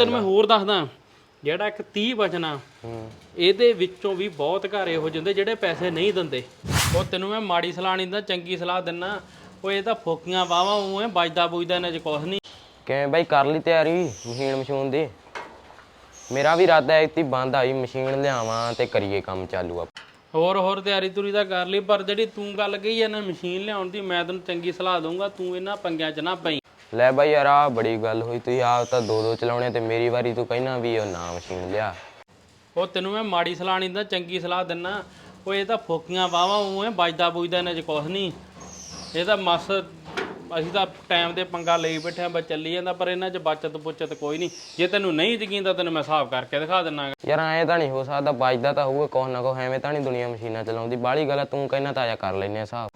ਤੈਨੂੰ ਮੈਂ ਹੋਰ ਦੱਸਦਾ, ਜਿਹੜਾ ਇੱਕ 30 ਵਜਣਾ, ਇਹਦੇ ਵਿੱਚੋਂ ਵੀ ਬਹੁਤ ਘਰ ਇਹੋ ਜਿਹੇ ਜਿਹੜੇ ਪੈਸੇ ਨਹੀਂ ਦਿੰਦੇ। ਉਹ ਤੈਨੂੰ ਮੈਂ ਮਾੜੀ ਸਲਾਹ ਨਹੀਂ ਦਿੰਦਾ, ਚੰਗੀ ਸਲਾਹ ਦਿੰਨਾ ਉਹ ਇਹ ਤਾਂ ਫੋਕੀਆਂ ਵਾਵਾ ਉਹ ਐ, ਵੱਜਦਾ ਬੁੱਜਦਾ ਇਹਨਾਂ 'ਚ ਕੁਛ ਨਹੀਂ। ਕਿਵੇਂ ਬਾਈ, ਕਰ ਲਈ ਤਿਆਰੀ ਮਸ਼ੀਨ ਮਸ਼ੂਨ ਦੀ? ਮੇਰਾ ਵੀ ਇਰਾਦਾ ਹੈ ਕਿ ਬੰਦ ਆਈ ਮਸ਼ੀਨ ਲਿਆਵਾਂ ਤੇ ਕਰੀਏ ਕੰਮ ਚਾਲੂ ਆਪਾਂ। ਹੋਰ ਹੋਰ ਤਿਆਰੀ ਤੁਰੀ ਤਾਂ ਕਰ ਲਈ ਪਰ ਜਿਹੜੀ ਤੂੰ ਗੱਲ ਕਹੀ ਐ ਨਾ ਮਸ਼ੀਨ ਲਿਆਉਣ ਦੀ ਮੈਂ ਤੈਨੂੰ ਚੰਗੀ ਸਲਾਹ ਦਊਂਗਾ ਤੂੰ ਇਹਨਾਂ ਪੰਗਿਆਂ 'ਚ ਨਾ ਪਈ। ਲੈ ਬਾਈ ਯਾਰ ਆ ਬੜੀ ਗੱਲ ਹੋਈ ਤੁਸੀਂ ਆਪ ਤਾਂ ਦੋ ਦੋ ਚਲਾਉਣੇ ਤੇ ਮੇਰੀ ਵਾਰੀ ਤੂੰ ਕਹਿਣਾ ਵੀ ਉਹ ਨਾ ਮਸ਼ੀਨ ਲਿਆ। ਉਹ ਤੈਨੂੰ ਮੈਂ ਮਾੜੀ ਸਲਾਹ ਨਹੀਂ ਦਿੰਦਾ ਚੰਗੀ ਸਲਾਹ ਦਿੰਨਾ ਉਹ ਇਹ ਤਾਂ ਫੋਕੀਆਂ ਵਾਵਾ ਉਹ ਐ ਵੱਜਦਾ ਬੁੱਜਦਾ ਇਹਨਾਂ 'ਚ ਕੁਛ ਨਹੀਂ। ਇਹ ਤਾਂ ਮਸ ਅਸੀਂ ਤਾਂ ਟਾਈਮ ਦੇ ਪੰਗਾ ਲਈ ਬੈਠੇ ਆ ਬਸ ਚੱਲੀ ਜਾਂਦਾ ਪਰ ਇਹਨਾਂ 'ਚ ਬਚਤ ਬੁਚਤ ਕੋਈ ਨਹੀਂ। ਜੇ ਤੈਨੂੰ ਨਹੀਂ ਯਕੀਨ ਤਾਂ ਤੈਨੂੰ ਮੈਂ ਹਿਸਾਬ ਕਰਕੇ ਦਿਖਾ ਦਿੰਨਾ ਯਾਰ ਐ ਤਾਂ ਨਹੀਂ ਹੋ ਸਕਦਾ ਵੱਜਦਾ ਤਾਂ ਹੋਊਗਾ ਕੋਹ ਨਾ ਕੋਹ ਐਵੇਂ ਤਾਂ ਨਹੀਂ ਦੁਨੀਆ ਮਸ਼ੀਨਾਂ ਚਲਾਉਂਦੀ। ਬਾਹਲੀ ਗੱਲ ਆ, ਤੂੰ ਕਹਿਣਾ ਤਾਂ ਆਇਆ ਕਰ ਲੈਨੇ ਆ ਹਿਸਾਬ।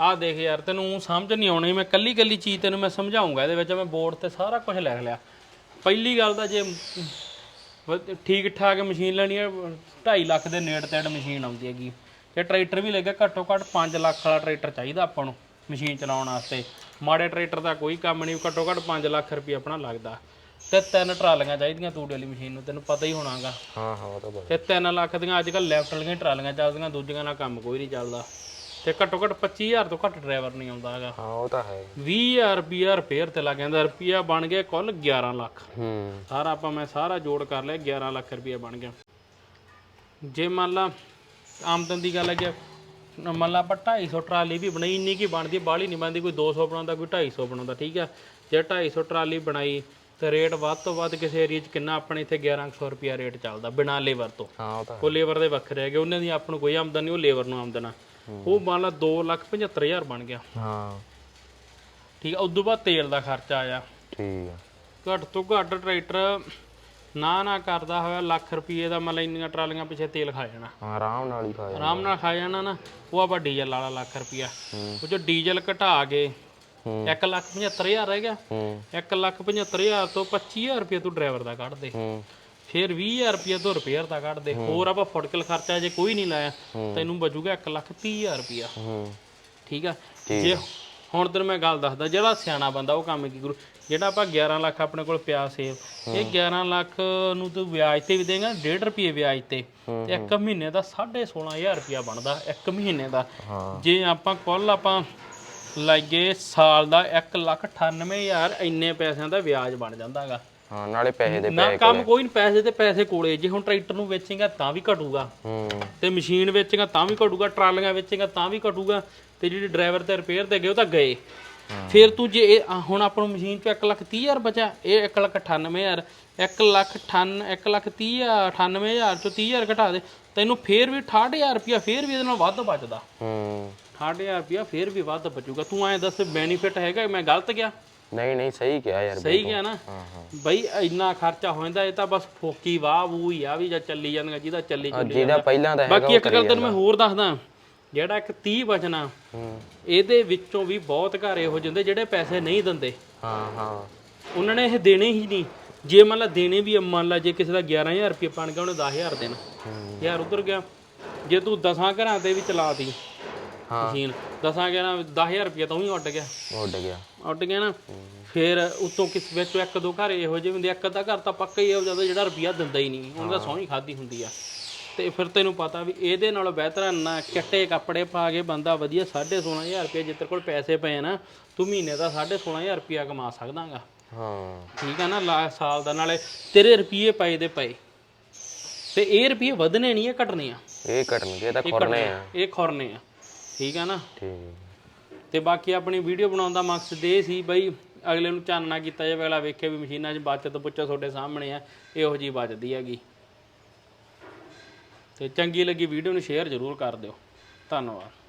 ਆਹ ਦੇਖ ਯਾਰ ਤੈਨੂੰ ਊਂ ਸਮਝ ਨਹੀਂ ਆਉਣੀ ਮੈਂ ਕੱਲੀ ਕੱਲੀ ਚੀਜ਼ ਤੈਨੂੰ ਮੈਂ ਸਮਝਾਉਂਗਾ ਇਹਦੇ ਵਿੱਚ ਮੈਂ ਬੋਰਡ ਤੇ ਸਾਰਾ ਕੁਝ ਲਿਖ ਲਿਆ। ਪਹਿਲੀ ਗੱਲ ਤਾਂ ਜੇ ਵ- ਠੀਕ ਠਾਕ ਮਸ਼ੀਨ ਲੈਣੀ ਹੈ 2.5 ਲੱਖ ਦੇ ਨੇੜ ਤੇੜ ਮਸ਼ੀਨ ਆਉਂਦੀ ਹੈਗੀ। ਜੇ ਟਰੈਕਟਰ ਵੀ ਲੱਗਾ ਘੱਟੋ ਘੱਟ 5 ਲੱਖ ਵਾਲਾ ਟਰੈਕਟਰ ਚਾਹੀਦਾ ਆਪਾਂ ਨੂੰ। ਮਸ਼ੀਨ ਚਲਾਉਣ ਵਾਸਤੇ। ਮਾੜੇ ਟਰੈਕਟਰ ਦਾ ਕੋਈ ਕੰਮ ਨਹੀਂ ਘੱਟੋ ਘੱਟ 5 ਲੱਖ ਰੁਪਏ ਆਪਣਾ ਲੱਗਦਾ। ਤੇ ਤਿੰਨ ਟਰਾਲੀਆਂ ਚਾਹੀਦੀਆਂ ਤੂੜੀ ਵਾਲੀ ਮਸ਼ੀਨ ਨੂੰ ਤੈਨੂੰ ਪਤਾ ਹੀ ਹੋਣਾਗਾ। ਹਾਂ ਹਾਂ ਉਹ ਤਾਂ ਬਾਈ। ਤੇ 3 ਲੱਖ ਦੀਆਂ ਅੱਜ ਕੱਲ ਲੈਫਟ ਵਾਲੀਆਂ ਟਰਾਲੀਆਂ ਚੱਲਦੀਆਂ ਦੂਜੀਆਂ ਨਾਲ ਕੰਮ ਕੋਈ ਨਹੀਂ ਚੱਲਦਾ। ਤੇ ਘੱਟੋ ਘੱਟ 25000 ਤੋਂ ਘੱਟ ਡਰਾਈਵਰ ਨਹੀਂ ਆਉਂਦਾ ਹੈਗਾ। ਹਾਂ ਉਹ ਤਾਂ ਹੈ। 20000 ਰੁਪਿਆ ਰਿਪੇਅਰ ਤੇ ਲੱਗ ਜਾਂਦਾ ਰੁਪਿਆ ਬਣ ਗਿਆ ਕੁੱਲ 11 ਲੱਖ। ਹੂੰ। ਸਾਰਾ ਆਪਾਂ ਮੈਂ ਸਾਰਾ ਜੋੜ ਕਰ ਲਿਆ 11 ਲੱਖ ਰੁਪਿਆ ਬਣ ਗਿਆ। ਜੇ ਮੰਨ ਲਾ ਆਮਦਨ ਦੀ ਗੱਲ ਹੈ ਕਿ ਮੰਨ ਲਾ ਆਪਾਂ 250 ਟਰਾਲੀ ਵੀ ਬਣਾਈ ਇੰਨੀ ਕੀ ਬਣਦੀ ਬਾਹਲੀ ਨਹੀਂ ਬਣਦੀ ਕੋਈ 200 ਬਣਾਉਂਦਾ ਕੋਈ 250 ਬਣਾਉਂਦਾ ਠੀਕ ਆ? ਜੇ 250 ਟਰਾਲੀ ਬਣਾਈ ਤੇ ਰੇਟ ਵੱਧ ਤੋਂ ਵੱਧ ਕਿਸੇ ਏਰੀਆ 'ਚ ਕਿੰਨਾ? ਆਪਣੇ ਇੱਥੇ 1100 ਰੁਪਿਆ ਰੇਟ ਚੱਲਦਾ ਬਿਨਾਂ ਲੇਬਰ ਤੋਂ। ਹਾਂ ਉਹ ਤਾਂ ਉਹ ਲੇਬਰ ਦੇ ਵੱਖਰੇ ਹੈਗੇ ਉਹਨਾਂ ਦੀ ਆਪਾਂ ਨੂੰ ਕੋਈ ਆਮਦਨ ਨਹੀਂ ਉਹ ਲੇਬਰ ਨੂੰ ਆਮਦਨ ਆ। ਉਹ ਮੰਨ ਲਾ 275000 ਬਣ ਗਿਆ। ਹਾਂ। ਠੀਕ ਆ ਉਦੋਂ ਬਾਅਦ ਤੇਲ ਦਾ ਖਰਚਾ ਆਇਆ। ਠੀਕ ਆ। ਘੱਟ ਤੋਂ ਘੱਟ ਟਰੈਕਟਰ ਨਾ ਨਾ ਕਰਦਾ ਹੋਇਆ ਲੱਖ ਰੁਪਏ ਦਾ ਮਤਲਬ ਇੰਨੀਆਂ ਟਰਾਲੀਆਂ ਪਿੱਛੇ ਤੇਲ ਖਾ ਜਾਣਾ। ਹਾਂ ਆਰਾਮ ਨਾਲ ਹੀ ਖਾਇਆ ਆਰਾਮ ਨਾਲ ਖਾ ਜਾਣਾ ਨਾ ਉਹ ਆਪਾਂ ਡੀਜ਼ਲ ਵਾਲਾ ਲੱਖ ਰੁਪਿਆ। ਉਹ ਜੋ ਡੀਜ਼ਲ ਘਟਾ ਕੇ ਹੂੰ। 1 ਲੱਖ 75000 ਰਹਿ ਗਿਆ। ਹੂੰ। 1 ਲੱਖ 75000 ਤੋਂ 25000 ਰੁਪਏ ਤੂੰ ਡਰਾਈਵਰ ਦਾ ਕੱਢ ਦੇ। ਫਿਰ 20000 ਰੁਪਏ ਤੋਂ ਰਿਪੇਅਰ ਦਾ ਕੱਢ ਦੇ। ਹੋਰ ਆਪਾਂ ਫੁੱਟਕਲ ਖਰਚਾ ਜੇ ਕੋਈ ਨਹੀਂ ਲਾਇਆ ਤੈਨੂੰ ਬਚੂਗਾ 1 ਲੱਖ 30000 ਰੁਪਿਆ ਠੀਕ ਆ? ਜੇ ਹੁਣ ਤੈਨੂੰ ਮੈਂ ਗੱਲ ਦੱਸਦਾ ਜਿਹੜਾ ਸਿਆਣਾ ਬੰਦਾ ਉਹ ਕੰਮ ਕੀ ਕਰੂ? ਜਿਹੜਾ ਆਪਾਂ 11 ਲੱਖ ਆਪਣੇ ਕੋਲ ਪਿਆ ਸੇਵ ਇਹ 11 ਲੱਖ ਨੂੰ ਤੂੰ ਵਿਆਜ ਤੇ ਵੀ ਦੇਗਾ 1.5 ਰੁਪਏ ਵਿਆਜ ਤੇ। ਤੇ ਇੱਕ ਮਹੀਨੇ ਦਾ 16500 ਰੁਪਿਆ ਬਣਦਾ ਇੱਕ ਮਹੀਨੇ ਦਾ। ਜੇ ਆਪਾਂ ਕੁੱਲ ਆਪਾਂ ਲਾਈਏ ਸਾਲ ਦਾ 1 ਲੱਖ 98000 ਇੰਨੇ ਪੈਸਿਆਂ ਦਾ ਵਿਆਜ ਬਣ ਜਾਂਦਾਗਾ। ਹਾਂ ਨਾਲੇ ਪੈਸੇ ਦੇ ਨਾ ਕੰਮ ਕੋਈ ਨਹੀਂ ਪੈਸੇ ਤੇ ਪੈਸੇ ਕੋਲੇ। ਜੇ ਹੁਣ ਟਰੈਕਟਰ ਨੂੰ ਵੇਚੇਗਾ ਤਾਂ ਵੀ ਘਟੂਗਾ। ਹੂੰ। ਤੇ ਮਸ਼ੀਨ ਵੇਚੇਗਾ ਤਾਂ ਵੀ ਘਟੂਗਾ ਟਰਾਲੀਆਂ ਵੇਚੇਗਾ ਤਾਂ ਵੀ ਘਟੂਗਾ ਤੇ ਜਿਹੜੀ ਡਰਾਈਵਰ ਤੇ ਰਿਪੇਅਰ ਤੇ ਗਏ ਉਹ ਤਾਂ ਗਏ। ਫਿਰ ਤੂੰ ਜੇ ਇਹ ਆ ਹੁਣ ਆਪਾਂ ਨੂੰ ਮਸ਼ੀਨ ਚੋਂ 1 ਲੱਖ 30 ਹਜ਼ਾਰ ਬਚਿਆ ਇਹ 1 ਲੱਖ 98 ਹਜ਼ਾਰ 1 ਲੱਖ 98 1 ਲੱਖ 30 98 ਹਜ਼ਾਰ ਚੋਂ 30 ਹਜ਼ਾਰ ਘਟਾ ਦੇ ਤੈਨੂੰ ਫੇਰ ਵੀ 68000 ਰੁਪਇਆ ਫੇਰ ਵੀ ਇਹਦੇ ਨਾਲ ਵੱਧ ਬਚਦਾ। ਹੂੰ। 68000 ਰੁਪਇਆ ਫੇਰ ਵੀ ਵੱਧ ਬਚੂਗਾ। ਤੂੰ ਐਂ ਦੱਸ ਬੈਨੀਫਿਟ ਹੈਗਾ ਮੈਂ ਗਲਤ ਗਿਆ? ਨਹੀਂ ਨਹੀਂ ਸਹੀ ਕਿਹਾ ਯਾਰ ਸਹੀ ਗਿਆ ਨਾ। ਹਾਂ ਹਾਂ। ਬਈ ਇੰਨਾ ਖਰਚਾ ਹੋ ਜਾਂਦਾ ਇਹ ਤਾਂ ਬਸ ਫੋਕੀ ਵਾਹ ਵੂ ਹੀ ਆ ਵੀ ਜਾਂ ਚੱਲੀ ਜਾਂਦੀਆਂ ਜਿਹਦਾ ਚੱਲੀ ਚੱਲੀ ਜਿਹਦਾ ਪਹਿਲਾਂ ਦਾ ਹੈਗਾ ਬਾਕੀ ਇੱਕ ਗੱਲ ਤੈਨੂੰ ਮੈਂ ਹੋਰ ਦੱਸਦਾ ਜਿਹੜਾ ਇੱਕ 30 ਵਜਣਾ ਹੂੰ। ਇਹਦੇ ਵਿੱਚੋਂ ਵੀ ਬਹੁਤ ਘਰ ਇਹੋ ਜਿਹੇ ਜਿਹੜੇ ਪੈਸੇ ਨਹੀਂ ਦਿੰਦੇ। ਹਾਂ ਹਾਂ। ਉਹਨਾਂ ਨੇ ਇਹ ਦੇਣੇ ਹੀ ਨਹੀਂ। ਜੇ ਮੰਨ ਲਾ ਦੇਣੇ ਵੀ ਮੰਨ ਲਾ ਜੇ ਕਿਸੇ ਦਾ 11000 ਰੁਪਏ ਬਣ ਗਿਆ ਉਹਨੇ 10000 ਦੇਣਾ। ਯਾਰ ਉਧਰ ਗਿਆ। ਜੇ ਤੂੰ 10 ਘਰਾਂ ਦੇ ਵੀ ਚਲਾਤੀ ਹਾਂ ਮਸ਼ੀਨ। 10 ਗਿਆਰਾਂ 10000 ਰੁਪਏ ਤਾਂ ਹੀ ਉੱਡ ਗਿਆ। ਉੱਡ ਗਿਆ। ਉੱਡ ਗਿਆ ਨਾ। ਫਿਰ ਉਤੋਂ ਕਿਸ ਵਿੱਚ ਇੱਕ ਦੋ ਘਰ ਇਹੋ ਜਿਹੇ ਹੁੰਦੇ ਆ, ਇੱਕ ਅੱਧਾ ਘਰ ਤਾਂ ਪੱਕਾ ਹੀ ਇਹੋ ਜਿਹਾ ਜਿਹੜਾ ਰੁਪਿਆ ਦਿੰਦਾ ਹੀ ਨਹੀਂ। ਉਹਨਾਂ ਦਾ ਸੌਂ ਖਾਦੀ ਹੁੰਦੀ ਆ। ਤੇ ਫਿਰ ਤੈਨੂੰ ਪਤਾ ਵੀ ਇਹਦੇ ਨਾਲੋਂ ਬਿਹਤਰ ਆ ਨਾ ਕੱਟੇ ਕੱਪੜੇ ਪਾ ਕੇ ਬੰਦਾ ਵਧੀਆ 16500 ਰੁਪਏ ਜੇ ਤੇਰੇ ਕੋਲ ਪੈਸੇ ਪਏ ਨਾ ਤੂੰ ਮਹੀਨੇ ਦਾ 16500 ਰੁਪਿਆ ਕਮਾ ਸਕਦਾਗਾ। ਹਾਂ। ਠੀਕ ਆ ਨਾ ਲਾ ਸਾਲ ਦਾ। ਨਾਲੇ ਤੇਰੇ ਰੁਪਏ ਪਏ ਦੇ ਪਏ। ਤੇ ਇਹ ਰੁਪਏ ਵਧਣੇ ਨਹੀਂ ਇਹ ਘਟਣੇ ਆ। ਇਹ ਕੱਟਣਗੇ ਇਹ ਤਾਂ ਖੁਰਨੇ ਆ ਆ। ਇਹ ਖੁਰਨੇ ਆ। ਠੀਕ ਆ ਨਾ? ਠੀਕ। ਤੇ ਬਾਕੀ ਆਪਣੀ ਵੀਡੀਓ ਬਣਾਉਣ ਦਾ ਮਕਸਦ ਇਹ ਸੀ ਬਈ ਅਗਲੇ ਨੂੰ ਚਾਨਣਾ ਕੀਤਾ ਜਾਵੇ ਅਗਲਾ ਵੇਖੇ ਵੀ ਮਸ਼ੀਨਾਂ 'ਚ ਬਚਤ ਪੁੱਛੋ ਤੁਹਾਡੇ ਸਾਹਮਣੇ ਆ ਇਹੋ ਜੀ ਬਚਦੀ ਹੈਗੀ। ਤੇ ਚੰਗੀ ਲੱਗੀ ਵੀਡੀਓ ਨੂੰ ਸ਼ੇਅਰ ਜ਼ਰੂਰ ਕਰ ਦਿਓ। ਧੰਨਵਾਦ।